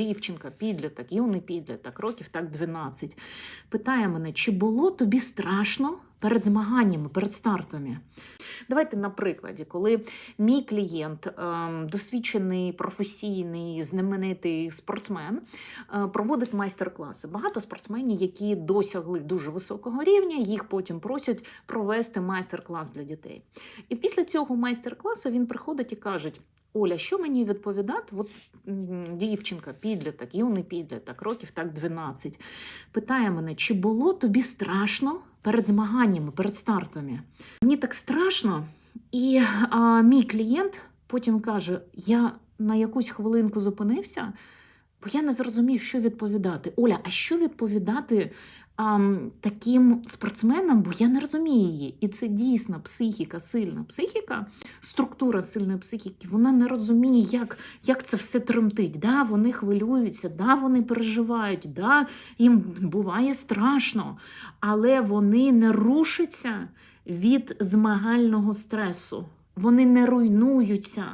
Дівчинка, підліток, юний підліток, років так 12, питає мене, чи було тобі страшно перед змаганнями, перед стартами? Давайте на прикладі, коли мій клієнт, ем, досвідчений, професійний, знаменитий спортсмен, е, проводить майстер-класи. Багато спортсменів, які досягли дуже високого рівня, їх потім просять провести майстер-клас для дітей. І після цього майстер-класу він приходить і каже: Оля, що мені відповідати? От дівчинка, підліток, юний підліток, років так 12, питає мене, чи було тобі страшно перед змаганнями, перед стартами? Мені так страшно, і а, мій клієнт потім каже: я на якусь хвилинку зупинився, бо я не зрозумів, що відповідати. Оля, а що відповідати ам, таким спортсменам, бо я не розумію її. І це дійсно психіка, сильна психіка, структура сильної психіки, вона не розуміє, як, як це все тремтить. Да, вони хвилюються, да, вони переживають, да, їм буває страшно, але вони не рушаться від змагального стресу. Вони не руйнуються.